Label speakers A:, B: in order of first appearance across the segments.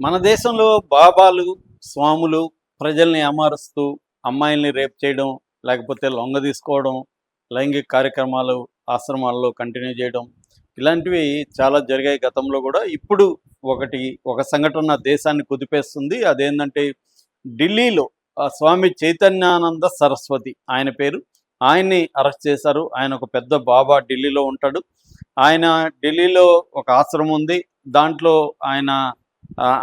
A: మన దేశంలో బాబాలు స్వాములు ప్రజల్ని అమారుస్తూ అమ్మాయిల్ని రేప్ చేయడం లేకపోతే లొంగ తీసుకోవడం లైంగిక కార్యక్రమాలు ఆశ్రమాల్లో కంటిన్యూ చేయడం ఇలాంటివి చాలా జరిగాయి గతంలో కూడా. ఇప్పుడు ఒకటి ఒక సంఘటన దేశాన్ని కుదిపేస్తుంది. అదేంటంటే ఢిల్లీలో ఆ స్వామి చైతన్యానంద సరస్వతి ఆయన పేరు. ఆయన్ని అరెస్ట్ చేశారు. ఆయన ఒక పెద్ద బాబా ఢిల్లీలో ఉంటాడు. ఆయన ఢిల్లీలో ఒక ఆశ్రమం ఉంది. దాంట్లో ఆయన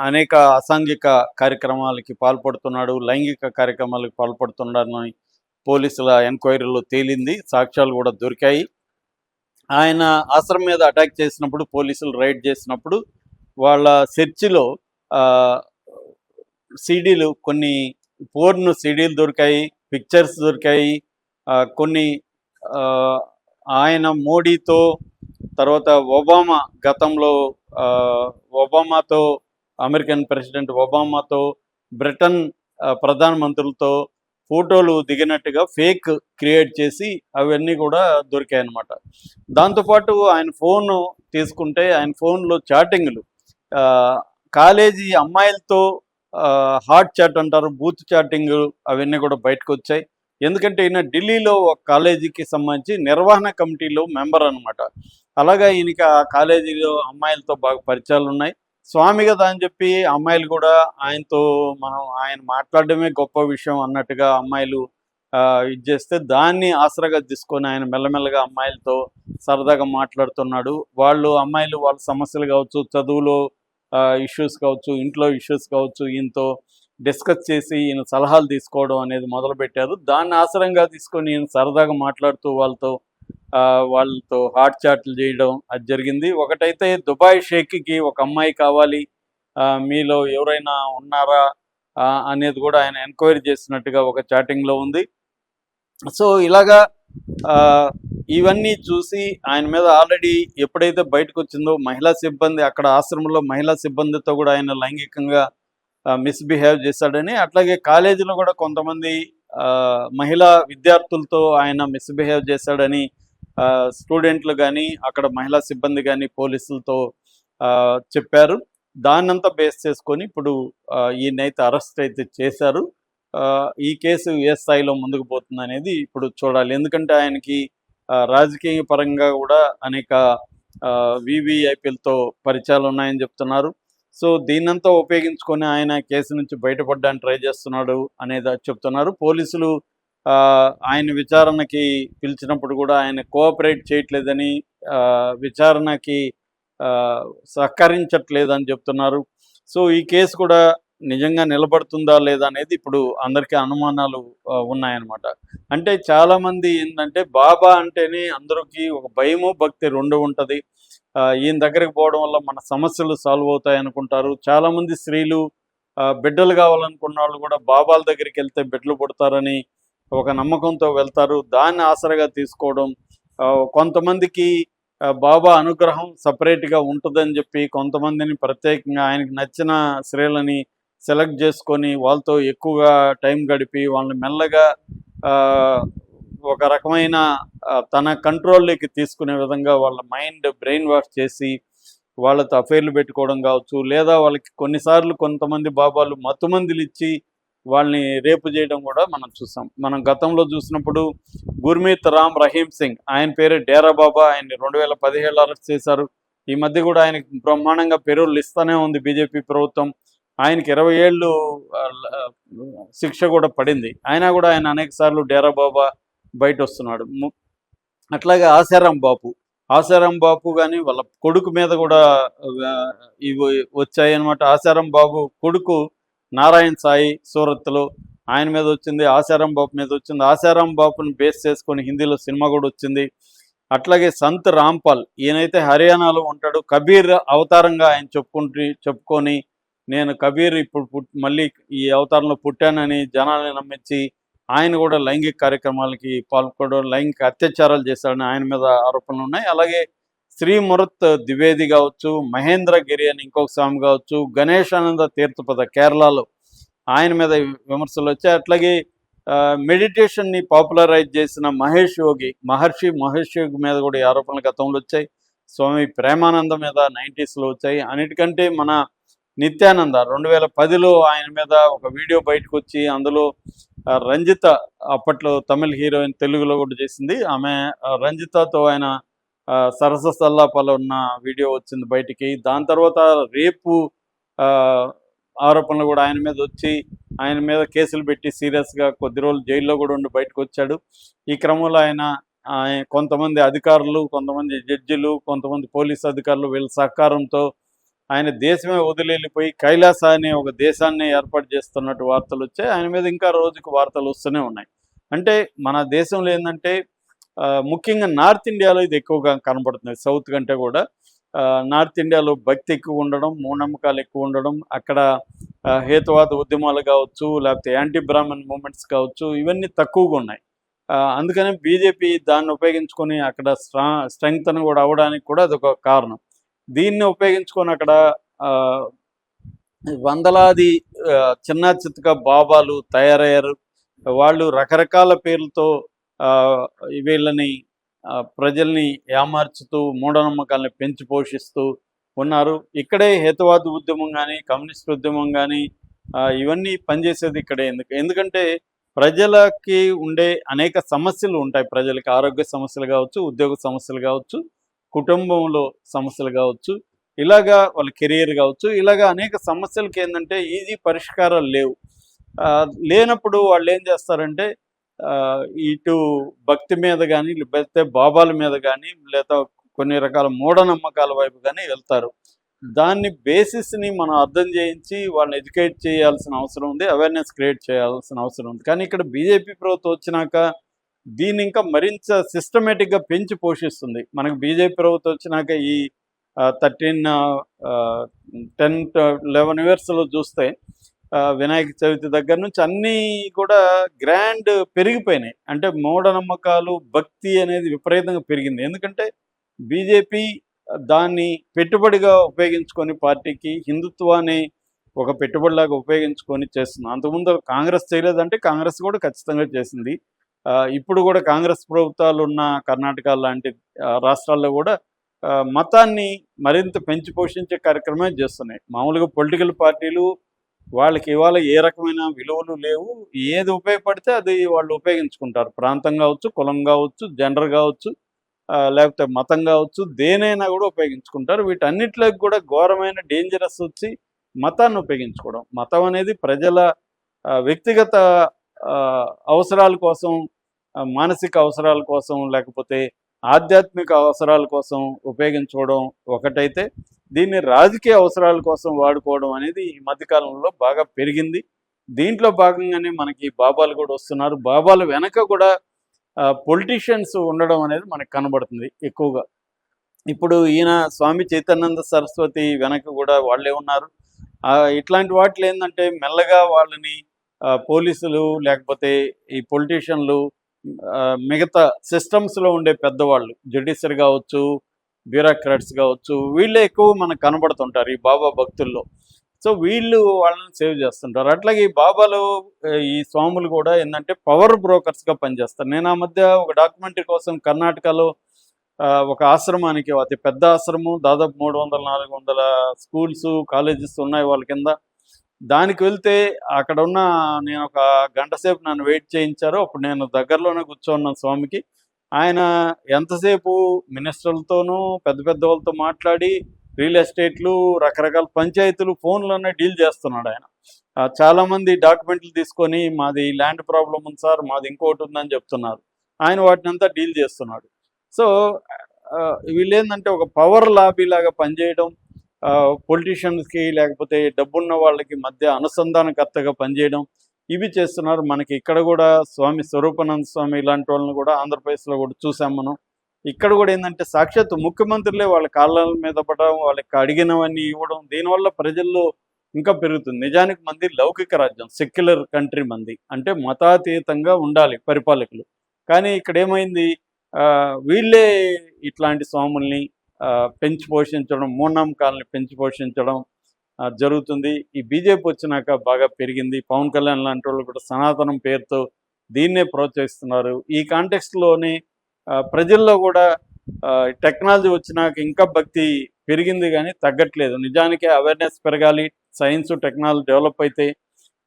A: అనేక అసాంఘిక కార్యక్రమాలకి పాల్పడుతున్నాడు లైంగిక కార్యక్రమాలకు పాల్పడుతున్నాడని పోలీసుల ఎంక్వైరీలో తేలింది సాక్ష్యాలు కూడా దొరికాయి. ఆయన ఆశ్రమం మీద అటాక్ చేసినప్పుడు పోలీసులు రైడ్ చేసినప్పుడు వాళ్ళ చర్చిలో సీడీలు కొన్ని పోర్న్ సీడీలు దొరికాయి పిక్చర్స్ దొరికాయి కొన్ని ఆయన మోడీతో తర్వాత ఒబామా గతంలో ఒబామాతో అమెరికన్ ప్రెసిడెంట్ ఒబామాతో బ్రిటన్ ప్రధానమంత్రులతో ఫోటోలు దిగినట్టుగా ఫేక్ క్రియేట్ చేసి అవన్నీ కూడా దొరికాయి అన్నమాట దాంతోపాటు ఆయన ఫోన్ తీసుకుంటే ఆయన ఫోన్లో చాటింగ్లు. కాలేజీ అమ్మాయిలతో హాట్ చాట్ అంటారు బూత్ చాటింగ్ అవన్నీ కూడా బయటకు వచ్చాయి ఎందుకంటే ఈయన ఢిల్లీలో ఒక కాలేజీకి సంబంధించి నిర్వహణ కమిటీలో మెంబర్ అన్నమాట అలాగా ఈయనకి ఆ కాలేజీలో అమ్మాయిలతో బాగా పరిచయాలు ఉన్నాయి స్వామి కదా అని చెప్పి అమ్మాయిలు కూడా ఆయనతో మనం ఆయన మాట్లాడడమే గొప్ప విషయం అన్నట్టుగా అమ్మాయిలు ఆ, ఇది చేస్తే దాన్ని ఆసరాగా తీసుకొని ఆయన మెల్లమెల్లగా అమ్మాయిలతో సరదాగా మాట్లాడుతున్నాడు. వాళ్ళు అమ్మాయిలు వాళ్ళ సమస్యలు కావచ్చు చదువులో ఇష్యూస్ కావచ్చు ఇంట్లో ఇష్యూస్ కావచ్చు ఈయనతో డిస్కస్ చేసి ఈయన సలహాలు తీసుకోవడం అనేది మొదలుపెట్టారు. దాన్ని ఆసరంగా తీసుకొని ఈయన సరదాగా మాట్లాడుతూ వాళ్ళతో వాళ్ళతో హాట్ చాట్లు చేయడం అది జరిగింది. ఒకటైతే దుబాయ్ షేక్కి ఒక అమ్మాయి కావాలి. ఆ, మీలో ఎవరైనా ఉన్నారా? అనేది కూడా ఆయన ఎంక్వైరీ చేసినట్టుగా ఒక చాటింగ్లో ఉంది. సో ఇలాగా ఆ, ఇవన్నీ చూసి ఆయన మీద ఆల్రెడీ ఎప్పుడైతే బయటకు వచ్చిందో మహిళా సిబ్బంది అక్కడ ఆశ్రమంలో మహిళా సిబ్బందితో కూడా ఆయన లైంగికంగా మిస్బిహేవ్ చేశాడని అట్లాగే కాలేజీలో కూడా కొంతమంది ఆ, మహిళా విద్యార్థులతో ఆయన మిస్బిహేవ్ చేశాడని స్టూడెంట్లు కానీ అక్కడ మహిళా సిబ్బంది కానీ పోలీసులతో ఆ, చెప్పారు. దాన్నంతా బేస్ చేసుకొని ఇప్పుడు ఈయనైతే అరెస్ట్ అయితే చేశారు. ఆ, ఈ కేసు ఏ స్థాయిలో ముందుకు పోతుంది అనేది ఇప్పుడు చూడాలి. ఎందుకంటే ఆయనకి ఆ, రాజకీయ పరంగా కూడా అనేక వివిఐపీలతో పరిచయాలు ఉన్నాయని చెప్తున్నారు. సో దీన్నంతా ఉపయోగించుకొని ఆయన కేసు నుంచి బయటపడడానికి ట్రై చేస్తున్నాడు అనేది చెప్తున్నారు. పోలీసులు ఆయన విచారణకి పిలిచినప్పుడు కూడా ఆయన కోఆపరేట్ చేయట్లేదని ఆ, విచారణకి ఆ, సహకరించట్లేదని చెప్తున్నారు. సో ఈ కేసు కూడా నిజంగా నిలబడుతుందా లేదా అనేది ఇప్పుడు అందరికీ అనుమానాలు ఉన్నాయన్నమాట. అంటే చాలా మంది ఏంటంటే బాబా అంటేనే అందరికీ ఒక భయము భక్తి రెండు ఉంటది. ఆ, ఈయన దగ్గరికి పోవడం వల్ల మన సమస్యలు సాల్వ్ అవుతాయి అనుకుంటారు. చాలా మంది స్త్రీలు ఆ, బిడ్డలు కావాలనుకున్న వాళ్ళు కూడా బాబాల దగ్గరికి వెళ్తే బిడ్డలు పుడతారని ఒక నమ్మకంతో వెళ్తారు. దాన్ని ఆసరగా తీసుకోవడం కొంతమందికి బాబా అనుగ్రహం సపరేట్గా ఉంటుందని చెప్పి కొంతమందిని ప్రత్యేకంగా ఆయనకి నచ్చిన స్త్రీలని సెలెక్ట్ చేసుకొని వాళ్ళతో ఎక్కువగా టైం గడిపి వాళ్ళని మెల్లగా ఆ, ఒక రకమైన తన కంట్రోల్లోకి తీసుకునే విధంగా వాళ్ళ మైండ్ బ్రెయిన్ వాష్ చేసి వాళ్ళతో అఫైర్లు పెట్టుకోవడం కావచ్చు లేదా వాళ్ళకి కొన్నిసార్లు కొంతమంది బాబాలు మత్తుమందులు ఇచ్చి వాళ్ళని రేపు చేయడం కూడా మనం చూసాం. మనం గతంలో చూసినప్పుడు గుర్మీత్ రామ్ రహీం సింగ్ ఆయన పేరు డేరా బాబా ఆయన్ని రెండు వేల పదిహేడులో అరెస్ట్ చేశారు. ఈ మధ్య కూడా ఆయనకి బ్రహ్మాండంగా పెరువులు ఇస్తూనే ఉంది బీజేపీ ప్రభుత్వం. ఆయనకి ఇరవై ఏళ్ళు శిక్ష కూడా పడింది. అయినా కూడా ఆయన అనేక సార్లు డేరా బాబా బయట వస్తున్నాడు అట్లాగే ఆశారాం బాపు. ఆశారాం బాపు కానీ వాళ్ళ కొడుకు మీద కూడా ఇవి వచ్చాయి అనమాట ఆశారాం బాబు కొడుకు నారాయణ సాయి సూరత్లో ఆయన మీద వచ్చింది ఆశారాం బాపు మీద వచ్చింది. ఆశారాం బాపుని బేస్ చేసుకొని హిందీలో సినిమా కూడా వచ్చింది. అట్లాగే సంత్ రాంపాల్ ఈయనైతే హర్యానాలో ఉంటాడు. కబీర్ అవతారంగా ఆయన చెప్పుకుంటూ చెప్పుకొని నేను కబీర్ ఇప్పుడు పుట్ మళ్ళీ ఈ అవతారంలో పుట్టానని జనాల్ని నమ్మించి ఆయన కూడా లైంగిక కార్యక్రమాలకి పాల్గొనడం లైంగిక అత్యాచారాలు చేశాడని ఆయన మీద ఆరోపణలు ఉన్నాయి. అలాగే శ్రీ మురత్ ద్వివేది కావచ్చు మహేంద్రగిరి అని ఇంకొక స్వామి కావచ్చు గణేశానంద తీర్థపద కేరళలో ఆయన మీద విమర్శలు వచ్చాయి. అట్లాగే ఆ, మెడిటేషన్ని పాపులరైజ్ చేసిన మహేష్ యోగి మహర్షి మహేష్ యోగి మీద కూడా ఆరోపణలు గతంలో వచ్చాయి. స్వామి ప్రేమానంద మీద నైంటీస్లో వచ్చాయి. అన్నిటికంటే మన నిత్యానంద రెండు వేల పదిలో ఆయన మీద ఒక వీడియో బయటకు వచ్చి అందులో రంజిత అప్పట్లో తమిళ హీరోయిన్ తెలుగులో కూడా చేసింది. ఆమె రంజితతో ఆయన సరస సల్లాపాలు ఉన్న వీడియో వచ్చింది బయటికి. దాని తర్వాత రేపు ఆ, ఆరోపణలు కూడా ఆయన మీద వచ్చి ఆయన మీద కేసులు పెట్టి సీరియస్గా కొద్ది రోజులు జైల్లో కూడా ఉండి బయటకు వచ్చాడు. ఈ క్రమంలో ఆయన ఆయన కొంతమంది అధికారులు కొంతమంది జడ్జిలు కొంతమంది పోలీస్ అధికారులు వీళ్ళ సహకారంతో ఆయన దేశమే వదిలి కైలాస అనే ఒక దేశాన్ని ఏర్పాటు చేస్తున్నట్టు వార్తలు వచ్చాయి. ఆయన మీద ఇంకా రోజుకు వార్తలు వస్తూనే ఉన్నాయి. అంటే మన దేశంలో ఏంటంటే ముఖ్యంగా నార్త్ ఇండియాలో ఇది ఎక్కువగా కనబడుతుంది. సౌత్ కంటే కూడా. నార్త్ ఇండియాలో భక్తి ఎక్కువ ఉండడం మూఢనమ్మకాలు ఎక్కువ ఉండడం అక్కడ హేతువాద ఉద్యమాలు కావచ్చు లేకపోతే యాంటీ బ్రాహ్మణ్ మూమెంట్స్ కావచ్చు ఇవన్నీ తక్కువగా ఉన్నాయి. ఆ, అందుకనే బీజేపీ దాన్ని ఉపయోగించుకొని అక్కడ స్ట్రా స్ట్రెంగ్త్ కూడా అవడానికి కూడా అదొక కారణం. దీన్ని ఉపయోగించుకొని అక్కడ ఆ, వందలాది చిన్న చిత్తగా బాబాలు తయారయ్యారు. వాళ్ళు రకరకాల పేర్లతో వీళ్ళని ఆ, ప్రజల్ని ఏమార్చుతూ మూఢనమ్మకాలని పెంచి పోషిస్తూ ఉన్నారు. ఇక్కడే హేతువాద ఉద్యమం కానీ కమ్యూనిస్ట్ ఉద్యమం కానీ ఇవన్నీ పనిచేసేది ఇక్కడే. ఎందుకు ఎందుకంటే ప్రజలకి ఉండే అనేక సమస్యలు ఉంటాయి. ప్రజలకి ఆరోగ్య సమస్యలు కావచ్చు ఉద్యోగ సమస్యలు కావచ్చు కుటుంబంలో సమస్యలు కావచ్చు ఇలాగా వాళ్ళ కెరీర్ కావచ్చు ఇలాగా అనేక సమస్యలకి ఏంటంటే ఈజీ పరిష్కారాలు లేవు. ఆ, లేనప్పుడు వాళ్ళు ఏం చేస్తారంటే ఇటు భక్తి మీద కానీ లేకపోతే బాబాల మీద కానీ లేదా కొన్ని రకాల మూఢనమ్మకాల వైపు కానీ వెళ్తారు. దాన్ని బేసిస్ని మనం అర్థం చేయించి వాళ్ళని ఎడ్యుకేట్ చేయాల్సిన అవసరం ఉంది అవేర్నెస్ క్రియేట్ చేయాల్సిన అవసరం ఉంది. కానీ ఇక్కడ బీజేపీ ప్రభుత్వం వచ్చినాక దీన్ని ఇంకా మరింత సిస్టమేటిక్గా పెంచి పోషిస్తుంది. మనకు బీజేపీ ప్రభుత్వం వచ్చినాక ఈ థర్టీన్ టెన్ లెవెన్ ఇయర్స్లో చూస్తే వినాయక చవితి దగ్గర నుంచి అన్నీ కూడా గ్రాండ్ పెరిగిపోయినాయి. అంటే మూఢనమ్మకాలు భక్తి అనేది విపరీతంగా పెరిగింది. ఎందుకంటే బీజేపీ దాన్ని పెట్టుబడిగా ఉపయోగించుకొని పార్టీకి హిందుత్వాన్ని ఒక పెట్టుబడిలాగా ఉపయోగించుకొని చేస్తుంది. అంతకుముందు కాంగ్రెస్ చేయలేదంటే కాంగ్రెస్ కూడా ఖచ్చితంగా చేసింది. ఇప్పుడు కూడా కాంగ్రెస్ ప్రభుత్వాలు ఉన్న కర్ణాటక లాంటి రాష్ట్రాల్లో కూడా మతాన్ని మరింత పెంచి పోషించే కార్యక్రమే చేస్తున్నాయి. మామూలుగా పొలిటికల్ పార్టీలు వాళ్ళకి ఇవాళ ఏ రకమైన విలువలు లేవు. ఏది ఉపయోగపడితే అది వాళ్ళు ఉపయోగించుకుంటారు. ప్రాంతం కావచ్చు కులం కావచ్చు జెండర్ కావచ్చు లేకపోతే మతం కావచ్చు దేనైనా కూడా ఉపయోగించుకుంటారు. వీటన్నిటిలోకి కూడా ఘోరమైన డేంజరస్ వచ్చి మతాన్ని ఉపయోగించుకోవడం. మతం అనేది ప్రజల వ్యక్తిగత అవసరాల కోసం మానసిక అవసరాల కోసం లేకపోతే ఆధ్యాత్మిక అవసరాల కోసం ఉపయోగించుకోవడం ఒకటైతే దీన్ని రాజకీయ అవసరాల కోసం వాడుకోవడం అనేది ఈ మధ్యకాలంలో బాగా పెరిగింది. దీంట్లో భాగంగానే మనకి బాబాలు కూడా వస్తున్నారు. బాబాలు వెనక కూడా పొలిటీషియన్స్ ఉండడం అనేది మనకు కనబడుతుంది ఎక్కువగా. ఇప్పుడు ఈయన స్వామి చైతన్యంద సరస్వతి వెనక కూడా వాళ్ళే ఉన్నారు. ఆ, ఇట్లాంటి వాటిలో ఏంటంటే మెల్లగా వాళ్ళని పోలీసులు లేకపోతే ఈ పొలిటీషియన్లు ఆ, మిగతా సిస్టమ్స్లో ఉండే పెద్దవాళ్ళు జ్యుడిషియర్ కావచ్చు బ్యూరోక్రాట్స్ కావచ్చు వీళ్ళే ఎక్కువ మనకు కనబడుతుంటారు ఈ బాబా భక్తుల్లో. సో వీళ్ళు వాళ్ళని సేవ్ చేస్తుంటారు. అట్లాగే ఈ బాబాలు ఈ స్వాములు కూడా ఏంటంటే పవర్ బ్రోకర్స్గా పనిచేస్తారు. నేను ఆ మధ్య ఒక డాక్యుమెంటరీ కోసం కర్ణాటకలో ఆ, ఒక ఆశ్రమానికి అతి పెద్ద ఆశ్రమం దాదాపు మూడు వందల నాలుగు వందల స్కూల్స్ కాలేజెస్ ఉన్నాయి వాళ్ళ కింద. దానికి వెళ్తే అక్కడ ఉన్న నేను ఒక గంట సేపు నన్ను వెయిట్ చేయించారు. అప్పుడు నేను దగ్గరలోనే కూర్చోన్నాను స్వామికి. ఆయన ఎంతసేపు మినిస్టర్లతోనూ పెద్ద పెద్ద వాళ్ళతో మాట్లాడి రియల్ ఎస్టేట్లు రకరకాల పంచాయతీలు ఫోన్లోనే డీల్ చేస్తున్నాడు ఆయన. చాలామంది చాలా మంది డాక్యుమెంట్లు తీసుకొని మాది ల్యాండ్ ప్రాబ్లం ఉంది సార్ మాది ఇంకోటి ఉందని చెప్తున్నారు. ఆయన వాటిని అంతా డీల్ చేస్తున్నాడు. సో ఆ, వీళ్ళు ఏంటంటే ఒక పవర్ లాబీ లాగా పనిచేయడం పొలిటీషియన్స్కి లేకపోతే డబ్బున్న వాళ్ళకి మధ్య అనుసంధానకర్తగా పనిచేయడం ఇవి చేస్తున్నారు. మనకి ఇక్కడ కూడా స్వామి స్వరూపానంద స్వామి ఇలాంటి వాళ్ళని కూడా ఆంధ్రప్రదేశ్లో కూడా చూసాం మనం. ఇక్కడ కూడా ఏంటంటే సాక్షాత్ ముఖ్యమంత్రులే వాళ్ళ కాళ్ళ మీద పడడం వాళ్ళకి అడిగినవన్నీ ఇవ్వడం దీనివల్ల ప్రజల్లో ఇంకా పెరుగుతుంది. నిజానికి మంది లౌకిక రాజ్యం సెక్యులర్ కంట్రీ మంది. అంటే మతాతీతంగా ఉండాలి పరిపాలకులు. కానీ ఇక్కడ ఏమైంది? ఆ, వీళ్ళే ఇట్లాంటి స్వాముల్ని ఆ, పెంచి పోషించడం మూనాంకాలని పెంచి పోషించడం జరుగుతుంది. ఈ బీజేపీ వచ్చినాక బాగా పెరిగింది. పవన్ కళ్యాణ్ లాంటి వాళ్ళు కూడా సనాతనం పేరుతో దీన్నే ప్రోత్సహిస్తున్నారు. ఈ కాంటెక్స్ట్లోనే ప్రజల్లో కూడా టెక్నాలజీ వచ్చినాక ఇంకా భక్తి పెరిగింది కానీ తగ్గట్లేదు. నిజానికి అవేర్నెస్ పెరగాలి. సైన్స్ టెక్నాలజీ డెవలప్ అయితే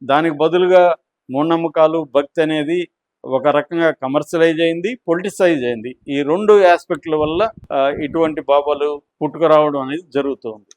A: దానికి బదులుగా మూఢనమ్మకాలు భక్తి అనేది ఒక రకంగా కమర్షియలైజ్ అయింది పొలిటిసైజ్ అయింది. ఈ రెండు ఆస్పెక్ట్ల వల్ల ఇటువంటి బాబాలు పుట్టుకురావడం అనేది జరుగుతుంది.